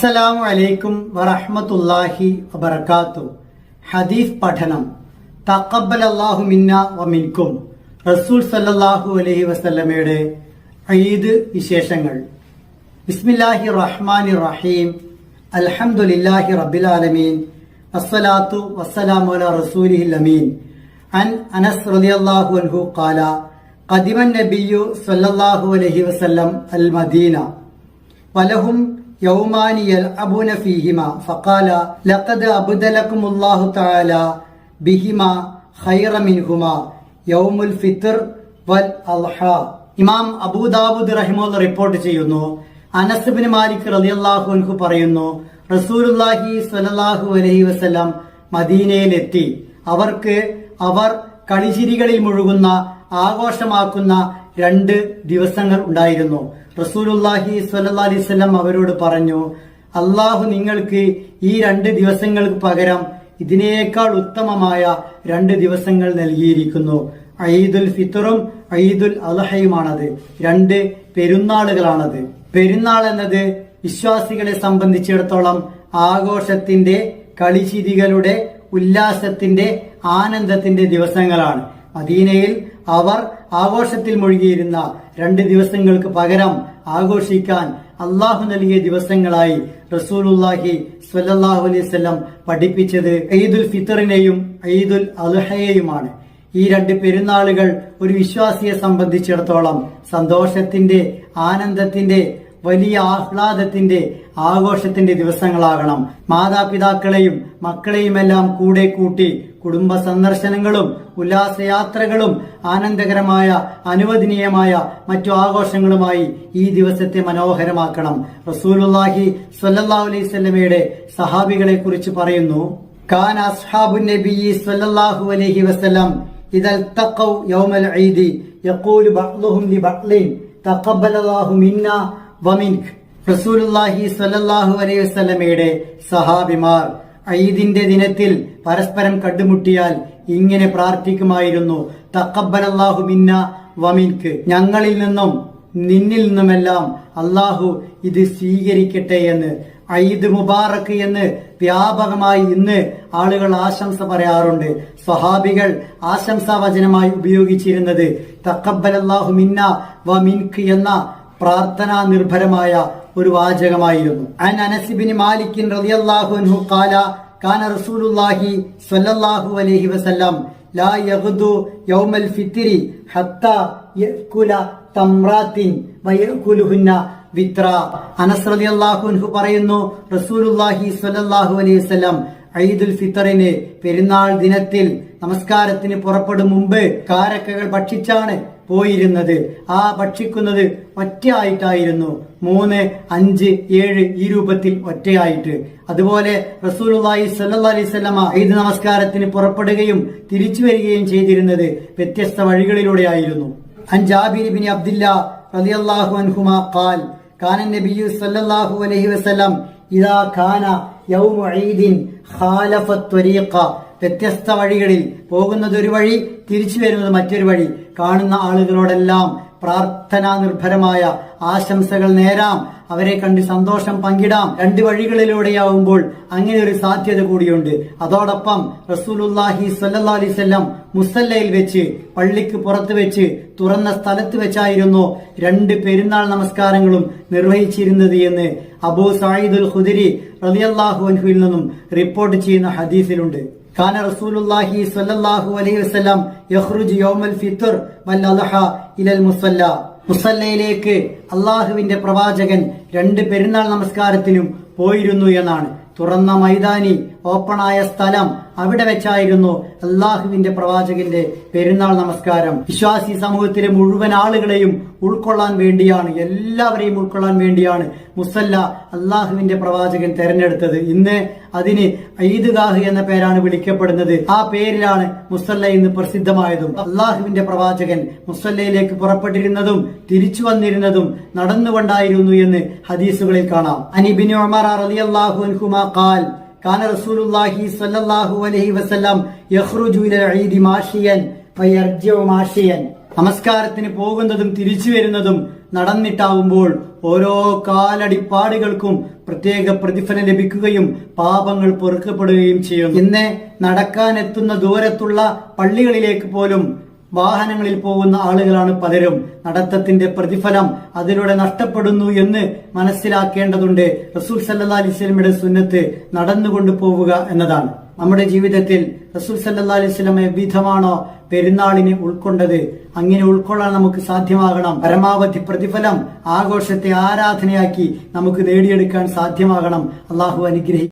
അസ്സലാമു അലൈക്കും വറഹ്മത്തുള്ളാഹി വബർക്കാത്തു ഹദീസ് പഠനം. തക്കബൽ അള്ളാഹു മിന്ന വമിൻകും റസൂൽ സല്ലല്ലാഹു അലൈഹി വസല്ലമയുടെ ഈദ് വിശേഷങ്ങൾ. ബിസ്മില്ലാഹി റഹ്മാനി റഹീം. അൽഹംദുലില്ലാഹി റബ്ബിൽ ആലമീൻ. അസ്സലാത്തു വസ്സലാമു അല റസൂലിഹിൽ അമീൻ. അൻ അനസ് റളിയല്ലാഹു അൻഹു ഖാല ഖദിമൻ നബിയു സല്ലല്ലാഹു അലൈഹി വസല്ലം അൽ മദീന. വലഹും يومان يلعبون فيهما فقال لقد أبدلكم الله تعالى بهما خير منهما يوم الفطر والأضحى ഇമാം അബൂദാബുദ് റഹിമുള്ള റിപ്പോർട്ട് ചെയ്യുന്നു അനസ് ബിൻ മാലിക് റളിയല്ലാഹു അൻഹു പറയുന്നു റസൂലുള്ളാഹി സ്വല്ലല്ലാഹു അലൈഹി വസല്ലം മദീനയിലെത്തി അവർക്ക് അവർ കളിചിരികളിൽ മുഴുകുന്ന ആഘോഷമാക്കുന്ന രണ്ട് ദിവസങ്ങൾ ഉണ്ടായിരുന്നു റസൂലുല്ലാഹി അലൈഹി വസല്ലം അവരോട് പറഞ്ഞു അള്ളാഹു നിങ്ങൾക്ക് ഈ രണ്ട് ദിവസങ്ങൾക്ക് പകരം ഇതിനേക്കാൾ ഉത്തമമായ രണ്ട് ദിവസങ്ങൾ നൽകിയിരിക്കുന്നു. ഈദുൽ ഫിത്തറും ഈദുൽ അൽഹയുമാണത് രണ്ട് പെരുന്നാളുകളാണത്. പെരുന്നാൾ എന്നത് വിശ്വാസികളെ സംബന്ധിച്ചിടത്തോളം ആഘോഷത്തിന്റെ കളിചിരികളുടെ ഉല്ലാസത്തിന്റെ ആനന്ദത്തിന്റെ ദിവസങ്ങളാണ്. മദീനയിൽ അവർ ആഘോഷത്തിൽ മുഴുകിയിരുന്ന രണ്ട് ദിവസങ്ങൾക്ക് പകരം ആഘോഷിക്കാൻ അള്ളാഹു നൽകിയ ദിവസങ്ങളായി റസൂലുല്ലാഹി സ്വല്ലല്ലാഹു അലൈഹി വസല്ലം പഠിപ്പിച്ചത് ഈദുൽ ഫിത്തറിനെയും ഈദുൽ അലഹയെയുമാണ് ഈ രണ്ട് പെരുന്നാളുകൾ ഒരു വിശ്വാസിയെ സംബന്ധിച്ചിടത്തോളം സന്തോഷത്തിന്റെ ആനന്ദത്തിന്റെ വലിയ ആഹ്ലാദത്തിന്റെ ആഘോഷത്തിന്റെ ദിവസങ്ങളാകണം. മാതാപിതാക്കളെയും മക്കളെയുമെല്ലാം കൂടെ കൂട്ടി കുടുംബ സന്ദർശനങ്ങളും ഉല്ലാസയാത്രകളും ആനന്ദകരമായ അനുവദനീയമായ മറ്റു ആഘോഷങ്ങളുമായി ഈ ദിവസത്തെ മനോഹരമാക്കണം. റസൂലുല്ലാഹി സല്ലാ അലൈഹി സ്വല്ലമയുടെ സഹാബികളെ കുറിച്ച് പറയുന്നു കാൻ അസ്ഹാബു നബി സല്ലാഹു അലൈഹി വസ്ലം ഇതൽ തഖൗ യൗമൽ ഐദി യഖൂലു ബഅ്ദുഹും ലി തഖബ്ബലല്ലാഹു മിന്നാ വമിൻക് റസൂലുള്ളാഹി സല്ലല്ലാഹു അലൈഹി വസല്ലമയുടെ സഹാബിമാർ ഐദിന്റെ ദിനത്തിൽ പരസ്പരം കണ്ടുമുട്ടിയാൽ ഇങ്ങനെ പ്രാർത്ഥിക്കുമായിരുന്നു. തക്കബലല്ലാഹു മിന്ന വമിൻക്ക്. ഞങ്ങളിൽ നിന്നും നിന്നിൽ നിന്നുമെല്ലാം അള്ളാഹു ഇത് സ്വീകരിക്കട്ടെ എന്ന് ഐദ് മുബാറക്ക് എന്ന് വ്യാപകമായി ഇന്ന് ആളുകൾ ആശംസ പറയാറുണ്ട്. സ്വഹാബികൾ ആശംസാ വചനമായി ഉപയോഗിച്ചിരുന്നത് തക്കബലല്ലാഹു മിന്ന വമിൻഖ് എന്ന പ്രാർത്ഥനാ നിർഭരമായ ഒരു വാചകമായിരുന്നു. അൻ അനസിബിന് മാലിക്കിൻ റളിയല്ലാഹു അൻഹു ഖാല കാന റസൂലുള്ളാഹി സ്വല്ലല്ലാഹു അലൈഹി വസല്ലം ലാ യഗ്ദു യൗമൽ ഫിത്രി ഹത്ത യഅകുല തംറാത്തിൻ വയഅകുലുഹുന്ന വിത്ര അനസ് റളിയല്ലാഹു അൻഹു പറയുന്നു റസൂലുള്ളാഹി സ്വല്ലല്ലാഹു അലൈഹി വസല്ലം ഈദുൽ ഫിത്തറിന് പെരുന്നാൾ ദിനത്തിൽ നമസ്കാരത്തിന് പുറപ്പെടും മുമ്പ് കാരക്കകൾ ഭക്ഷിച്ചാണ് പോയിരുന്നത്. ആ ഭക്ഷിക്കുന്നത് ഒറ്റയായിട്ടായിരുന്നു. മൂന്ന് അഞ്ച് ഏഴ് ഈ രൂപത്തിൽ ഒറ്റയായിട്ട്. അതുപോലെ റസൂലുള്ളാഹി സ്വല്ലല്ലാഹി അലൈഹി വസല്ലമ ഈദ് നമസ്കാരത്തിന് പുറപ്പെടുകയും തിരിച്ചു വരികയും ചെയ്തിരുന്നത് വ്യത്യസ്ത വഴികളിലൂടെയായിരുന്നു. അൻ ജാബിർ ബിൻ അബ്ദില്ല റളിയല്ലാഹു അൻഹുമാ ഖാൽ കാന നബിയു സല്ലല്ലാഹു അലൈഹി വസല്ലം ഇദാ കാന യൗമു ഈദിൻ ഖാലഫ വ്യത്യസ്ത വഴികളിൽ പോകുന്നത് ഒരു വഴി തിരിച്ചു വരുന്നത് മറ്റൊരു വഴി. കാണുന്ന ആളുകളോടെല്ലാം പ്രാർത്ഥനാ നിർഭരമായ ആശംസകൾ നേരാം. അവരെ കണ്ട് സന്തോഷം പങ്കിടാം. രണ്ട് വഴികളിലൂടെയാവുമ്പോൾ അങ്ങനെ ഒരു സാധ്യത കൂടിയുണ്ട്. അതോടൊപ്പം റസൂലുല്ലാഹി സല്ലാ അലൈഹി വസല്ലം മുസല്ലയിൽ വെച്ച് പള്ളിക്ക് പുറത്ത് വെച്ച് തുറന്ന സ്ഥലത്ത് വെച്ചായിരുന്നു രണ്ട് പെരുന്നാൾ നമസ്കാരങ്ങളും നിർവഹിച്ചിരുന്നത് എന്ന് അബൂ സായിദുൽ ഖുദരി റളിയല്ലാഹു അൻഹുവിൽ നിന്നും റിപ്പോർട്ട് ചെയ്യുന്ന ഹദീസിലുണ്ട്. കാന റസൂലുള്ളാഹി സ്വല്ലല്ലാഹു അലൈഹി വസല്ലം യഖ്റുജു യൗമൽ ഫിത്ർ വൽ അദ്ഹ ഇലൽ മുസല്ല മുസല്ലയിലേക്ക് അള്ളാഹുവിന്റെ പ്രവാചകൻ രണ്ട് പെരുന്നാൾ നമസ്കാരത്തിനും പോയിരുന്നു എന്നാണ്. തുറന്ന മൈതാനി ഓപ്പണായ സ്ഥലം അവിടെ വെച്ചായിരുന്നു അള്ളാഹുവിന്റെ പ്രവാചകന്റെ പെരുന്നാൾ നമസ്കാരം. വിശ്വാസി സമൂഹത്തിലെ മുഴുവൻ ആളുകളെയും ഉൾക്കൊള്ളാൻ വേണ്ടിയാണ് എല്ലാവരെയും ഉൾക്കൊള്ളാൻ വേണ്ടിയാണ് മുസല്ല അള്ളാഹുവിന്റെ പ്രവാചകൻ തെരഞ്ഞെടുത്തത്. ഇന്ന് അതിന് ഈദ്ഗാഹ് എന്ന പേരാണ് വിളിക്കപ്പെടുന്നത്. ആ പേരിലാണ് മുസല്ല ഇന്ന് പ്രസിദ്ധമായതും. അള്ളാഹുവിന്റെ പ്രവാചകൻ മുസല്ലയിലേക്ക് പുറപ്പെട്ടിരുന്നതും തിരിച്ചു വന്നിരുന്നതും നടന്നുകൊണ്ടായിരുന്നു എന്ന് ഹദീസുകളിൽ കാണാം. അനിബിൻ ഉമർ റളിയല്ലാഹു അള്ളാഹു ഖാൽ കാന റസൂലുള്ളാഹി സ്വല്ലല്ലാഹു അലൈഹി വസല്ലം യഖ്റുജു ഇലൽ ഈദി മാഷിയൻ ഫയർജിഉ മാഷിയൻ. നമസ്കാരത്തിന് പോകുന്നതും തിരിച്ചു വരുന്നതും നടന്നിട്ടാവുമ്പോൾ ഓരോ കാലടിപ്പാടുകൾക്കും പ്രത്യേക പ്രതിഫലം ലഭിക്കുകയും പാപങ്ങൾ പൊറുക്കപ്പെടുകയും ചെയ്യും ഇന്ന് നടക്കാനെത്തുന്ന ദൂരത്തുള്ള പള്ളികളിലേക്ക് പോലും വാഹനങ്ങളിൽ പോകുന്ന ആളുകളാണ് പലരും. നടത്തത്തിന്റെ പ്രതിഫലം അതിലൂടെ നഷ്ടപ്പെടുന്നു എന്ന് മനസ്സിലാക്കേണ്ടതുണ്ട്. റസൂൽ സല്ലാ അലിസ്ലമിയുടെ സുന്നത്ത് നടന്നുകൊണ്ട് പോവുക എന്നതാണ്. നമ്മുടെ ജീവിതത്തിൽ റസൂൽ സല്ലാ അലിസ്ലം വിധമാണോ പെരുന്നാളിനെ ഉൾക്കൊണ്ടത്. അങ്ങനെ ഉൾക്കൊള്ളാൻ നമുക്ക് സാധ്യമാകണം. പരമാവധി പ്രതിഫലം ആഘോഷത്തെ ആരാധനയാക്കി നമുക്ക് നേടിയെടുക്കാൻ സാധ്യമാകണം. അള്ളാഹു അനുഗ്രഹിക്കും